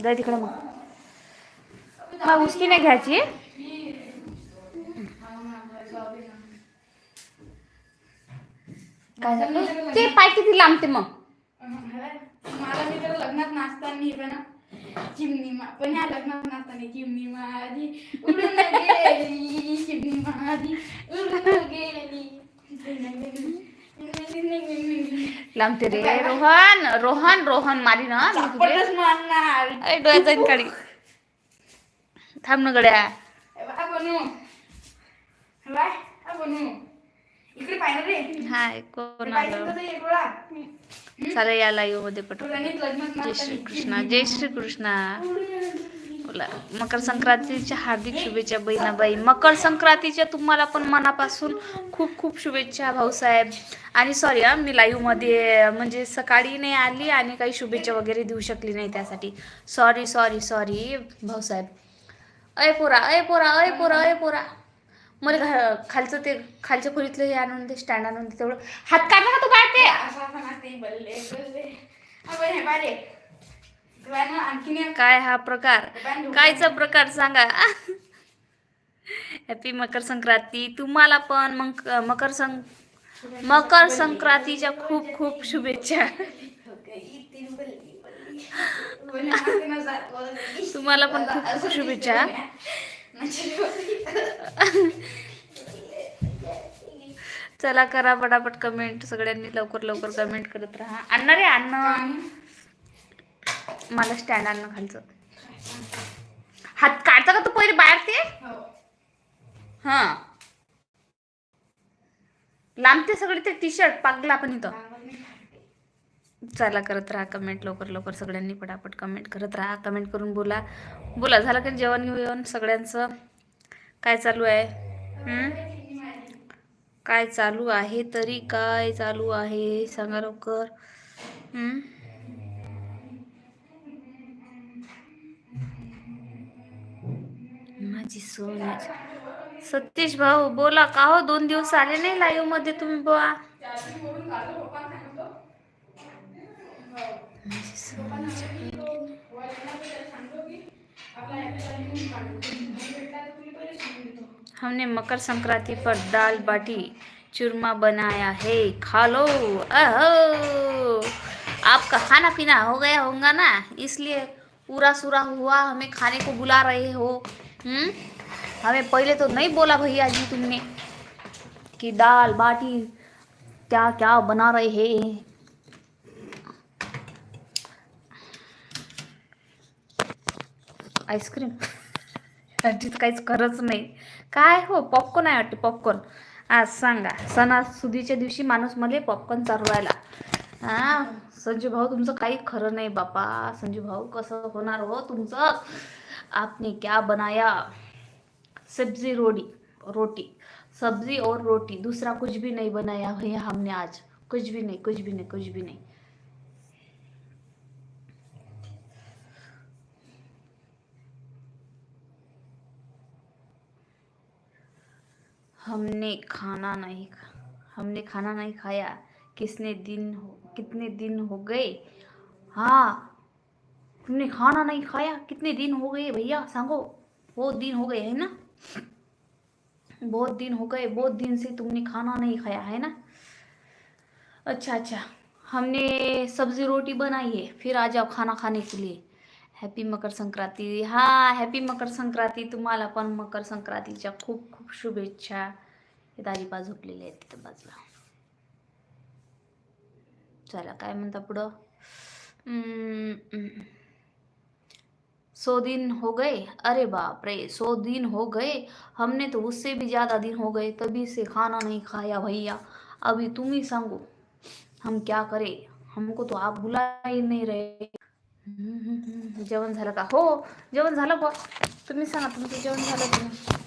जाय तिकडे मग. मग उसकी नाही घ्यायची? काय झालं? ते पाय किती लांबते मग? मला मी तर लग्नात नाचताना पण चिमणी मा पण या लग्नात नाचताना चिमणी माझी उडून गेली चिमणी माझी उडून गेली. लांबते रे. रोहन रोहन रोहन मारी ना काढी. थांब ना गड्या. हाय कोण आलं? चालेल या लाईव्हमध्ये लग्नात जय श्री कृष्णा जय श्री कृष्णा बोला. मकर संक्रांतीच्या हार्दिक शुभेच्छा बहिणाबाई. मकर संक्रांतीच्या तुम्हाला पण मनापासून खूप खूप शुभेच्छा भाऊसाहेब. आणि सॉरी हा मी लाईव्हमध्ये म्हणजे सकाळी नाही आली आणि काही शुभेच्छा वगैरे देऊ शकली नाही त्यासाठी. Sorry sorry sorry Bhausaheb. अय पोरा अय पोरा अय पोरा अय पोरा. मला घा- खालचं ते खालच्या खोलीतलं हे आणून दे स्टँड आणून दे तेवढं. हात काढला का तू काय ते काय हा प्रकार? कायचा प्रकार सांगा? हॅपी मकर संक्रांती. तुम्हाला पण मग मकर सं मकर संक्रांतीच्या खूप खूप शुभेच्छा. तुम्हाला पण खूप खूप शुभेच्छा. चला करा पटापट कमेंट सगळ्यांनी लवकर लवकर कमेंट करत राहा. आणणार आहे अण्णा. मला स्टँड आणणं खालचं. हात काढता का तू पहिले बाहेर ते? हा. लांबते सगळे ते टी शर्ट पागला आपण इथं. चला करत राहा कमेंट लवकर लवकर सगळ्यांनी पटापट कमेंट करत राहा. कमेंट करून बोला. बोला झालं का जेवण घेऊन सगळ्यांचं? काय चालू आहे? हम्म? काय चालू आहे तरी काय चालू आहे? सांगा लवकर. हम्म? माझी सोनी सतीश भाऊ, बोला, का हो दोन दिवस आले नाही लाईव्ह मध्ये तुम्ही सोनी. हमने मकर संक्रांति पर दाल बाटी चूरमा बनाया है, खा लो अहो आपका खाना पीना हो गया होगा ना, इसलिए पूरा सूरा हुआ, हमें खाने को बुला रहे हो हमें पहले तो नहीं बोला भैया जी तुमने कि दाल बाटी क्या क्या बना रहे हैं आईस्क्रीम अजित काहीच खरंच नाही काय हो पॉपकॉर्न आहे वाटते पॉपकॉर्न आज सांगा सणासुदीच्या दिवशी माणूस मला पॉपकॉर्न चालवायला हा संजू भाऊ तुमचं काही खरं नाही बापा संजू भाऊ कसं होणार हो तुमचं आपने क्या बनाया? सब्ज़ी रोटी रोटी, सब्ज़ी और रोटी। दूसरा कुछ भी नहीं बनाया भैया हमने आज। कुछ भी नहीं, कुछ भी नहीं, कुछ भी नहीं। हमने खाना नहीं हमने खाना नहीं खाया। किसने दिन हो, कितने दिन हो गए? हाँ तुमने खाना नहीं खाया? कितने दिन हो गए भैया? सांगो। बहुत दिन हो गए है ना? बहुत दिन हो गए बहुत दिन से तुमने खाना नहीं खाया है ना? अच्छा अच्छा। हमने सब्जी रोटी बनाई है फिर आ जाओ खाना खाने के लिए। हॅपी मकर संक्रांती। हा हॅपी मकर संक्रांती। तुम्हाला पण मकर संक्रांतीच्या खूप खूप शुभेच्छा। हे दाजीबा झोपलेले आहेत तिथं बाजूला. चला काय म्हणता पुढं? सौ दिन हो गए? अरे बाप रे सौ दिन हो गए? हमने तो उससे भी ज़्यादा दिन हो गए तभी से खाना नहीं खाया भैया। अभी तुम ही संगो हम क्या करें? हमको तो आप बुला ही नहीं रहे। हम्म, जेवण झालं का हो जेवण झालं बा तुम्ही सांगा तुमचं जेवण झालं की नाही?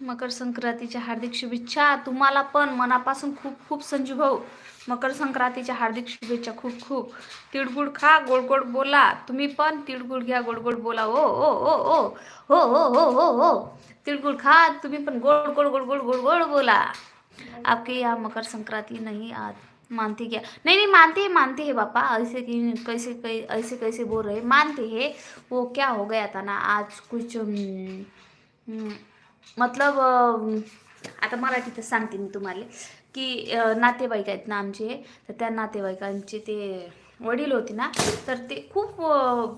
मकर संक्रांतीच्या हार्दिक शुभेच्छा. तुम्हाला पण मनापासून खूप खूप संजू भाऊ. मकर संक्रांतीच्या हार्दिक शुभेच्छा खूप खूप. तिळगुळ खा गोड गोड बोला. तुम्ही पण तिळगुळ घ्या गोड गोड बोला. ओ ओ ओ ओ हो हो हो हो हो. तिळगुळ खा तुम्ही पण गोड गोड गोड गोड गोड गोड बोला. आपके यहाँ मकर संक्रांति नहीं आज मानते क्या? नहीं नहीं मानते हैं मानते हैं पापा. ऐसे कि कैसे कै ऐसे कैसे बोल रहे मानते हैं. वो क्या हो गया था ना? आज कुछ मतलब आता मराठीतच सांगते मी तुम्हाला की नातेवाईक आहेत ना आमचे तर त्या नातेवाईकांचे ते वडील होते ना तर ते खूप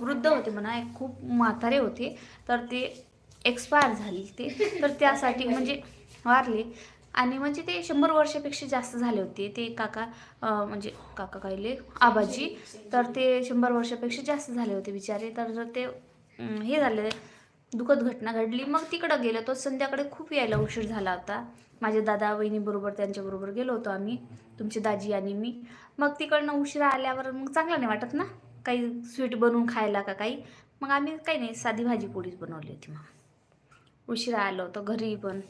वृद्ध होते म्हणा खूप म्हातारे होते तर ते एक्सपायर झाले ते तर त्यासाठी म्हणजे वारले. आणि म्हणजे ते शंभर वर्षापेक्षा जास्त झाले होते ते काका म्हणजे काका काहीले आबाजी तर ते शंभर वर्षापेक्षा जास्त झाले होते बिचारे तर ते हे झाले दुःखद घटना घडली. मग तिकडं गेलो. तो संध्याकाळी खूप यायला उशीर झाला होता. माझ्या दादा वहिनीबरोबर त्यांच्याबरोबर गेलो होतो आम्ही. तुमची दाजी आणि मी. मग तिकडनं उशिरा आल्यावर मग चांगलं नाही वाटत ना? काही स्वीट बनवून खायला का काही? मग आम्ही काही नाही साधी भाजी पोळीच बनवली होती मग. उशिरा आलो होतो घरी पण.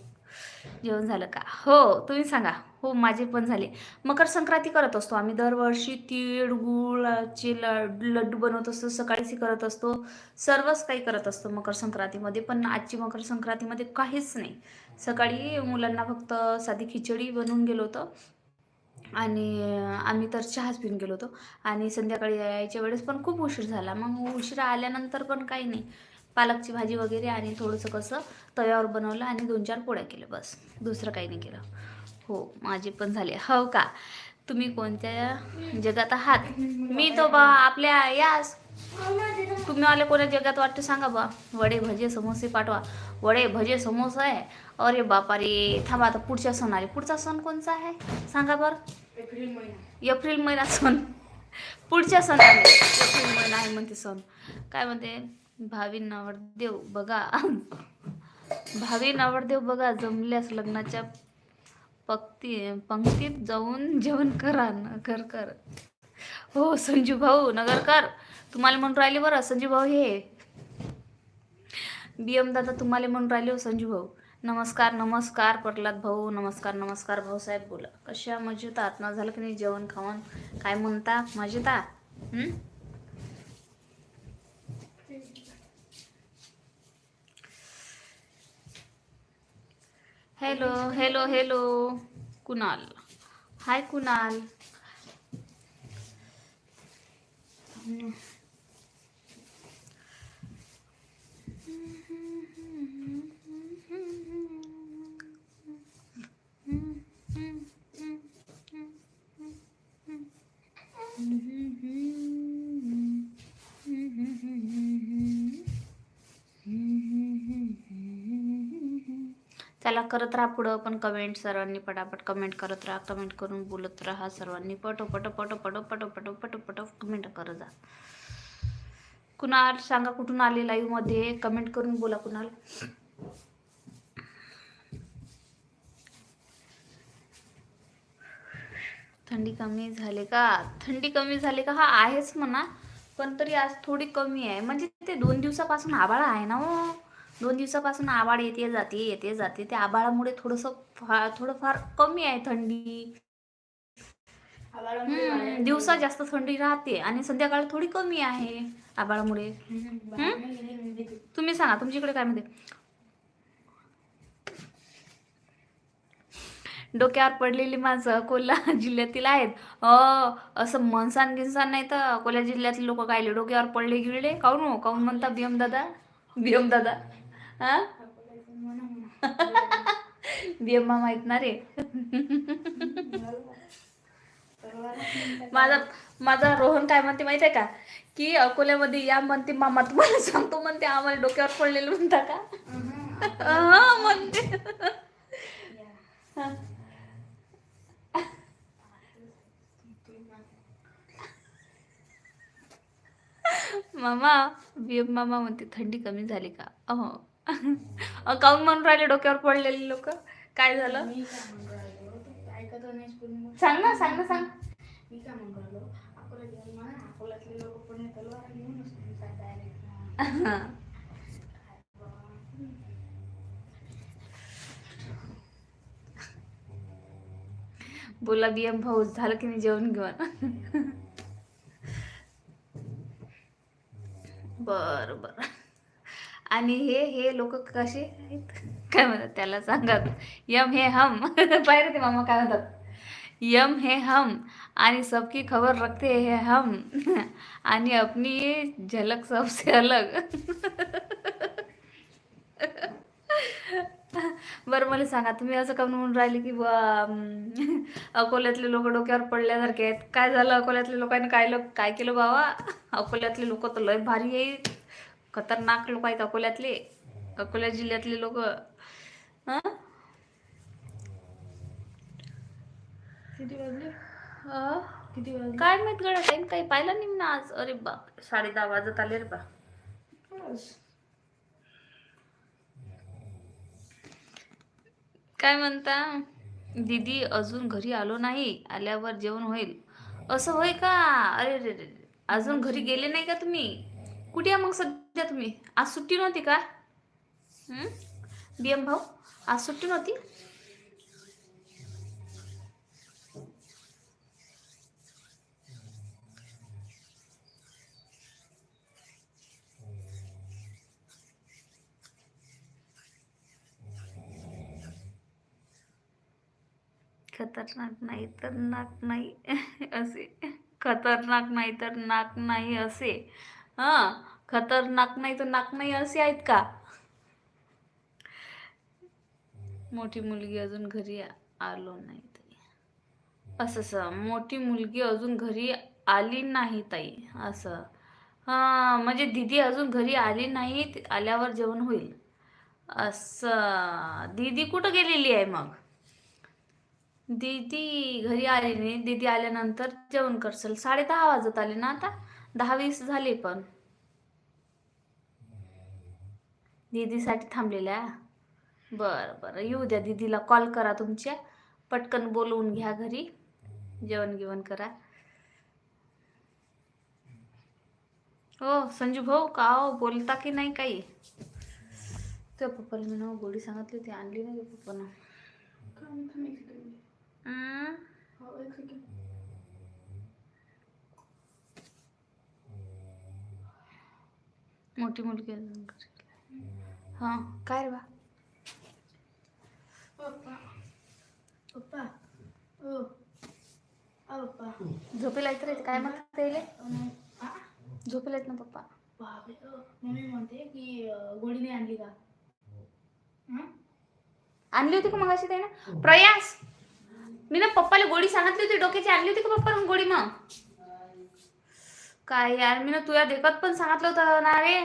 जेवण झालं का? हो तुम्ही सांगा. हो माझे पण झाले. मकर संक्रांती करत असतो आम्ही. दरवर्षी तीळ गुळाचे लड लड्डू बनवत असतो. सकाळीच करत असतो. सर्वच काही करत असतो मकर संक्रांतीमध्ये. पण आजची मकर संक्रांतीमध्ये काहीच नाही. सकाळी मुलांना फक्त साधी खिचडी बनवून गेलो होतो. आणि आम्ही तर चहाच पिऊन गेलो होतो. आणि संध्याकाळी यायच्या वेळेस पण खूप उशीर झाला. मग उशिरा आल्यानंतर पण काही नाही. पालकची भाजी वगैरे आणि थोडंसं कसं तव्यावर बनवलं आणि दोन चार पोळ्या केल्या बस. दुसरं काही नाही केलं. हो माझे पण झाले. हो का? तुम्ही कोणत्या जगात आहात? मी तो बा आपल्या यास तुम्ही आले कोणत्या जगात वाटतं सांगा बा. वडे भजे समोसे पाठवा. वडे भजे समोसा आहे. अरे बापा रे थांबा आता पुढच्या सण आले. पुढचा सण कोणचा आहे? सांगा बरं. एप्रिल महिना. सण. पुढच्या सण आहे एप्रिल महिना आहे म्हणते सण. काय म्हणते? भावी नवरदेव बघा. भावी नवरदेव बघा जमल्यास लग्नाच्या पक्ती पंक्तीत जाऊन जेवण करा नगर कर हो संजू भाऊ नगरकर तुम्हाला म्हणून राहिले बरं संजू भाऊ हे. बी एम दादा तुम्हाला म्हणून राहिले हो संजू भाऊ. नमस्कार नमस्कार प्रल्हाद भाऊ. नमस्कार नमस्कार भाऊसाहेब बोला. कशा मजेत आत्मा ना झालं की नाही जेवण खावण? काय म्हणता? मजेत hello hello hello Kunal hi Kunal चला करत राहा पुढं पण कमेंट सर्वांनी पटापट कमेंट करत राहा कमेंट करून बोलत राहा सर्वांनी. पटो पटो पटो पटो पटो पटो पटो पटो कमेंट करत जा. कुणाल सांगा कुठून आले लाईव्हमध्ये कमेंट करून बोला कुणाल. थंडी कमी झाली का? थंडी कमी झाली का? हा आहेच म्हणा. पण तरी आज थोडी कमी आहे. म्हणजे ते दोन दिवसापासून आबाळ आहे ना हो? दोन दिवसापासून आबाळ येते जाते येते जाते. त्या आबाळामुळे थोडंसं फार थोडंफार कमी आहे थंडी. दिवसा जास्त थंडी राहते आणि संध्याकाळ थोडी कमी आहे आबाळामुळे. तुम्ही सांगा तुमच्याकडे काय म्हणते? डोक्यावर पडलेली माणसं अकोला जिल्ह्यातील आहेत. अ असं मनसान गिनसान नाही तर अकोला जिल्ह्यातले लोक काय डोक्यावर पडले गिळले. काऊन हो? काऊन म्हणता बियम दादा बियम दादा हा? बियम मामा आहेत ना रे माझा माझा रोहन काय म्हणते माहिती आहे का? की अकोल्यामध्ये या म्हणते मामा तुम्हाला सांगतो म्हणते आम्हाला डोक्यावर पडलेलं म्हणता का? हा म्हणते. मामा बियम मामा म्हणते थंडी कमी झाली का? अहो. काऊन म्हणून राहिले डोक्यावर पडलेले लोक? काय झालं? मी काय म्हणून राहिलो तू ऐकत नाही पूर्ण सांग ना सांग ना सांग. मी काय म्हणून राहिलो? अकोला जेवण मला अकोल्यातले लोक पण येतात आणि घेऊनच सांगतात डायरेक्ट हा. बोला बियम भाऊ झालं की नाही जेवण घेऊन? बर बर. आणि हे हे लोक कसे आहेत? काय म्हणतात त्याला? सांगा. यम हे हम. बाहेर ते मामा काय म्हणतात? यम हे हम. आणि सबकी खबर रखते हे हम. आणि अपनी झलक सबसे अलग. बरं मला सांगा तुम्ही असं का म्हणून राहिले की अकोल्यातले लोक डोक्यावर पडल्यासारखे आहेत? काय झालं अकोल्यातल्या लोकांनी? काय लोक काय केलं बाबा? अकोल्यातले लोक तर लय भारी आहेत. खतरनाक लोक आहेत अकोल्यातले. अकोला जिल्ह्यातले लोक. हां? किती वाजले? अं? किती वाजले? काय माहीत गड्या टाइम काही पाहिला नाही मी आज. अरे बाप साडे दहा वाजत आले रे बा. काय म्हणता? दीदी अजून घरी आलो नाही आल्यावर जेवण होईल. असं होय का? अरे रे. अजून घरी गेले नाही का तुम्ही? कुठे मग सध्या? तुम्ही. आज सुट्टी नव्हती का? बी एम भाऊ आज सुट्टी नव्हती? खतरनाक नाही तर नाक नाही असे. खतरनाक नाही तर नाक नाही असे. हां? खतरनाक नाही तर नाक नाही असे आहेत का? मोठी मुलगी अजून घरी आलो नाही ताई असं असं. मोठी मुलगी अजून घरी आली नाही ताई. असं. हां म्हणजे दीदी अजून घरी आली नाही आल्यावर जेवण होईल. असं. दीदी कुठं गेलेली आहे मग? दीदी घरी आली नाही. दीदी आल्यानंतर जेवण करसल साडे दहा वाजत आले ना आता? दहा वीस झाले पण. दीदीसाठी थांबलेल्या? बरं बरं. येऊ द्या दीदीला कॉल करा तुमच्या. पटकन बोलवून घ्या घरी. जेवण गिवण करा. हो संजू भाऊ का हो? बोलता की नाही काही? त्या पप्पाला मी ना गोडी सांगितली होती आणली नाही का पप्पानं. काम थांब हा. काय रे बा? पप्पा. पप्पा. ओ. आ पप्पा. झोपेला येत रे काय मग त्याले? झोपेला येत ना पप्पा? मम्मी म्हणते की गोडी नाही आणली का? हं? आणली होती का मग अशी त्याने? प्रयास! मी ना पप्पाला गोडी सांगितली होती डोक्याची आणली होती का पप्पा गोडी मग? काय यार मी ना तुझ्या देखत पण सांगितलं होतं ना रे.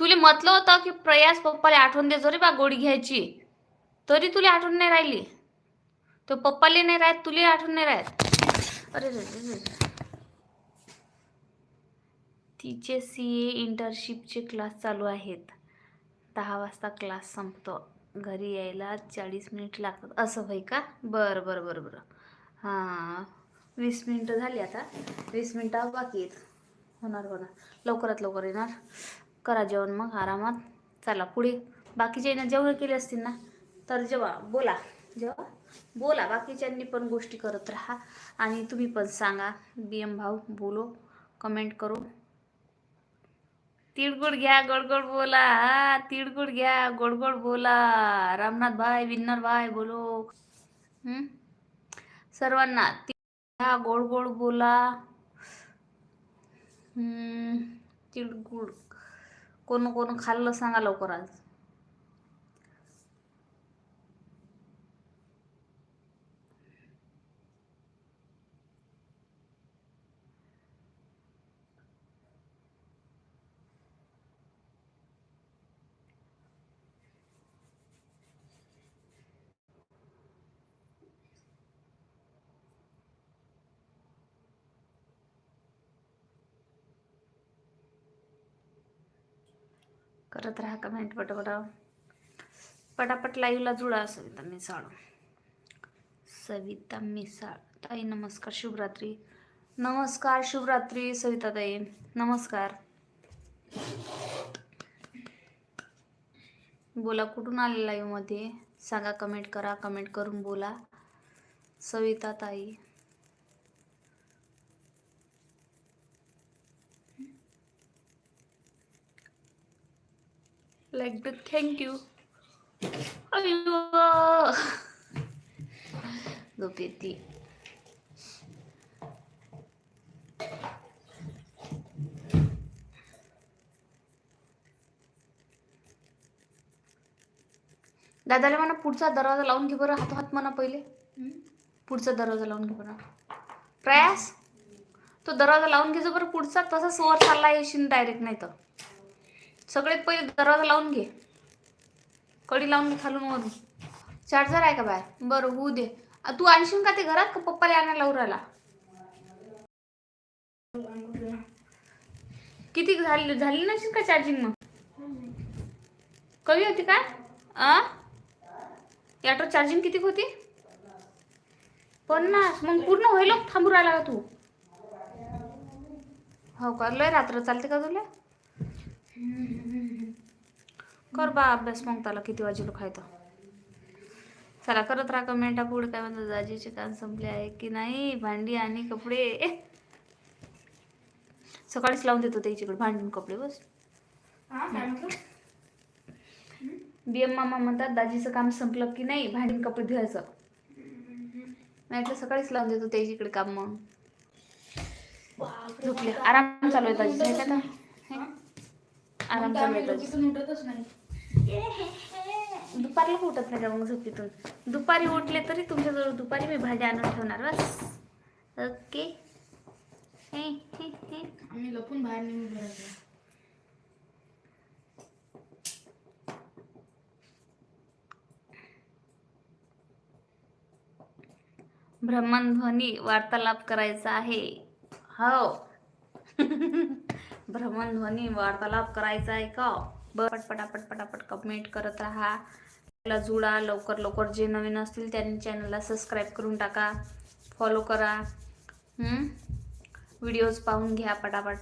तुले म्हटलं होतं की प्रयास पप्पाला आठवण दे जरी बा गोडी घ्यायची तरी तुला आठवण नाही राहिली. तो पप्पाला नाही राहत तुला आठवण नाही राहत. अरे रे तिचे सी ए इंटर्नशिपचे क्लास चालू आहेत. दहा वाजता क्लास संपतो. घरी यायला चाळीस मिनिट लागतात. असं होय का? बरं बरं बरं बरं. हां. वीस मिनटं झाली आता. वीस मिनटं बाकी आहेत. होणार होणार. लवकरात लवकर येणार. करा जेवण मग आरामात. चला पुढे बाकीच्या जेवढं जेवण केले असतील ना तर जेव्हा बोला जेव्हा बोला बाकीच्यांनी पण गोष्टी करत राहा. आणि तुम्ही पण सांगा बी एम भाऊ बोलो कमेंट करू. तिळगुळ घ्या गडगड बोला. हा तिळगुळ घ्या गोड गोड बोला. रामनाथ भाई विन्नर भाई बोलो. सर्वांना तिळ घ्या गोड गोड बोला. हं, तिळगुळ. कोण कोण खाल्लं सांगा लवकर आज करत राहा कमेंट पटापटा. पटापट लाईव्हला जुळा सविता मिसाळ. सविता मिसाळ. ताई नमस्कार शुभरात्री. नमस्कार शुभरात्री सविता ताई नमस्कार. बोला कुठून आले लाईव्हमध्ये सांगा कमेंट करा कमेंट करून बोला. सविता ताई लाईक द थँक्यू अयो झोप येते दादाला म्हणा पुढचा दरवाजा लावून घे बरं हात हात म्हणा पहिले? पुढचा दरवाजा लावून घे बरं. प्रयास? तो दरवाजा लावून घे जो बरं पुढचा तसाच वर चालला येशील डायरेक्ट नाही तर सगळ्यात पहिले दरवाजा लावून घे. कडी लावून घे खालून वरून. चार्जर आहे का बाहेर? बरं होऊ दे. तू आणशील का ते घरात का पप्पाला आणायला लावून राहिला? किती झाली झाली नसेल का चार्जिंग मग? कमी होती काय? आ? याटर चार्जिंग किती होती? पन्नास. मग पूर्ण होईल हो, थांबू राहिला का तू? हो का? लय रात्र चालते का तुला? कर बा अभ्यास मग त्याला किती वाजेलो खायचं चला करत राहा कमेंट पुढे काय म्हणतात दाजीचे काम संपले आहे की नाही? भांडी आणि कपडे. सकाळीच लावून देतो त्याच्याकडे भांडी आणि कपडे बस. म्हटलं बीएम मामा म्हणतात दाजीचं काम संपलं की नाही भांडी आणि कपडे धुवायचं. म्हटलं सकाळीच लावून देतो त्याच्याकडे काम मग. झोपले आराम चालू आहे दाजीचं? आराम उठतच नाही. दुपारला उठत नाही का मग झोपेतून. दुपारी उठले तरी तुमच्याजवळ दुपारी मी भाजी आणून ठेवणार बस. ओके. आम्ही लपून बाहेर निघून भ्रमणध्वनी वार्तालाप करायचा आहे. हो. भ्रमणध्वनी वार्तालाप करायचा आहे का? बट पटापट पटापट कमेंट करत राहा. चॅनलला जुळा लवकर लवकर जे नवीन असतील त्यांनी चॅनलला सबस्क्राईब करून टाका. फॉलो करा. व्हिडिओज पाहून घ्या पटापट.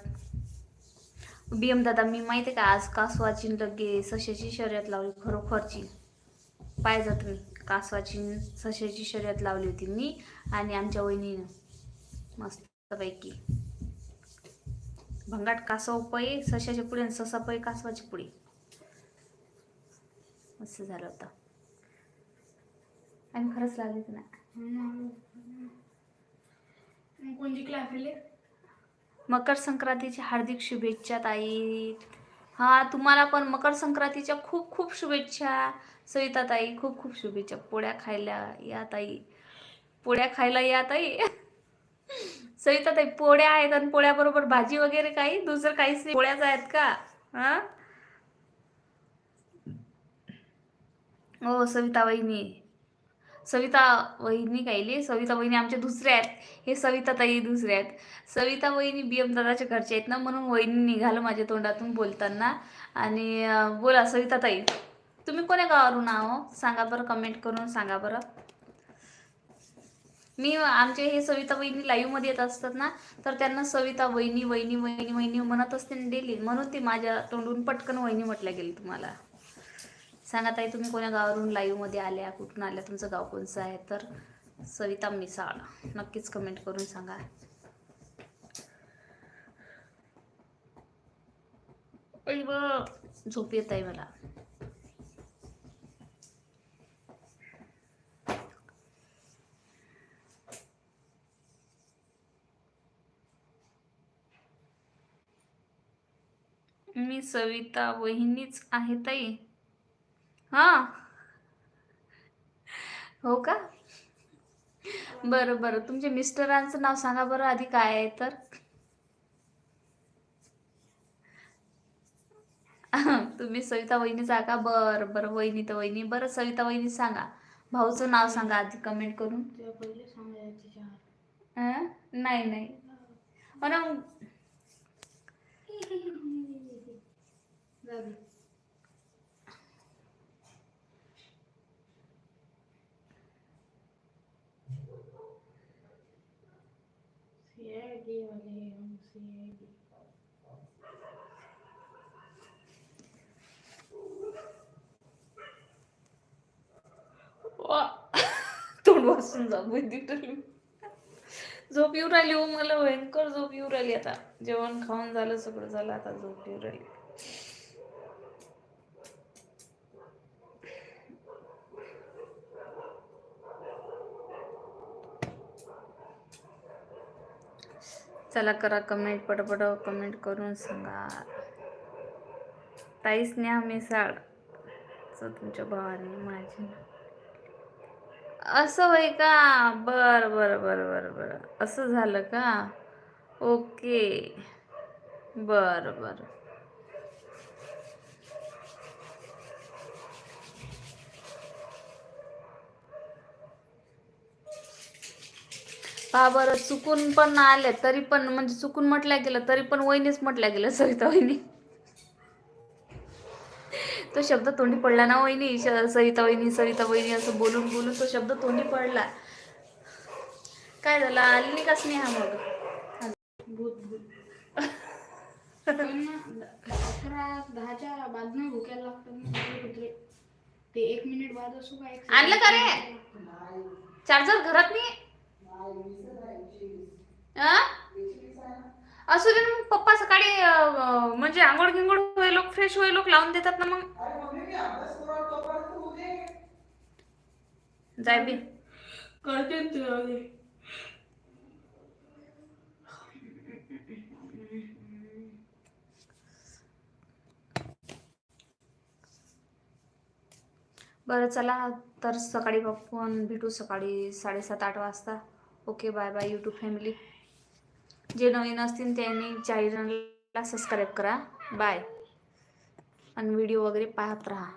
बी एम दादा मी माहिती आहे का आज कासवाची लगे सशाची शर्यत लावली खरोखरची. पाहिजे तुम्ही. कासवाची सशाची शर्यत लावली होती मी आणि आमच्या वहिनीनं. मस्तपैकी. भंगाट कासव पै सशाच्या पुढे आणि ससा पै कासवाची पुढे. मस्त झालं होतं. आणि खरंच लागली आपले मकर संक्रांतीची हार्दिक शुभेच्छा ताई. हा तुम्हाला पण मकर संक्रांतीच्या खूप खूप शुभेच्छा. सविता ताई खूप खूप शुभेच्छा. पोळ्या खायला या ताई. पोळ्या खायला या ताई. सविता ताई पोळ्या आहेत आणि पोळ्याबरोबर भाजी वगैरे काही? दुसरं काहीच नाही. पोळ्याच आहेत का? हा? हो सविता वहिनी सविता वहिनी काहीले सविता वहिनी आमच्या दुसऱ्या आहेत. हे सविता ताई दुसऱ्या आहेत. सविता वहिनी बी एम दादाच्या घरचे आहेत ना म्हणून वहिनी निघालं माझ्या तोंडातून बोलताना. आणि बोला सविता ताई तुम्ही कोण्या गावावरून आहो? सांगा बरं कमेंट करून सांगा बरं. मी आमचे हे सविता वहिनी लाईव्हमध्ये येत असतात ना तर त्यांना सविता वहिनी वहिनी वहिनी वहिनी म्हणत असते डेली म्हणून ती माझ्या तोंडून पटकन वहिनी म्हटल्या गेली तुम्हाला. सांगा ताई तुम्ही कोण्या गावावरून लाईव्हमध्ये आल्या? कुठून आल्या? तुमचं गाव कोणचं आहे? तर सविता मिसाळ. नक्कीच कमेंट करून सांगा. झोप येत आहे मला. मी सविता वहिनीच आहे ताई. हा. हो का? बरं बरं. तुमच्या मिस्टरांचं नाव सांगा बरं आधी काय आहे तर. तुम्ही सविता वहिनीच सांगा बर बरं. बरं वहिनी तर वहिनी. बरं सविता वहिनी सांगा. भाऊचं नाव सांगा आधी कमेंट करून. नाही नाही. मग जाऊ दे. वाले हम CID. वा. तोंड बसून झोप झोप येऊ राहिली हो मला भयंकर झोप येऊ राहिली आता जेवण खाऊन झालं सगळं झालं आता झोप येऊ राहिली चला करा कमेंट पटपट कमेंट करून सांगा. ताईच न्या मिसाळ. च तुमच्या भावाने माझी. असं होय का? बर बर बर बर बर. असं झालं का? ओके बर बर. पहा बरं. चुकून पण आले तरी पण म्हणजे चुकून म्हटल्या गेलं तरी पण वहिनीच म्हटल्या गेलं सविता वहिनी. तो शब्द तोंडी पडला ना वहिनी? सविता वहिनी सविता वहिनी असं बोलून बोलून तो शब्द तोंडी पडला. काय झालं? आली नाही का स्नेहा मग? अकरा दहाच्या बाद नाही भुकायला लागतात ना ते कुत्रे. ते एक मिनिट बाद असो का? एक आणलं का रे? चार्जर घरात नाही? असू दे मग पप्पा सकाळी म्हणजे आंघोळ गिंगोळ होय लोक फ्रेश होय लोक लावून देतात ना मग. जाय बी. कळते तुला बरं चला तर सकाळी आपण भेटू सकाळी साडेसात आठ वाजता. Okay bye bye YouTube family जे नवीन असतील त्यांनी चॅनलला सबस्क्राईब करा. बाय आणि व्हिडिओ वगैरे पाहत राहा.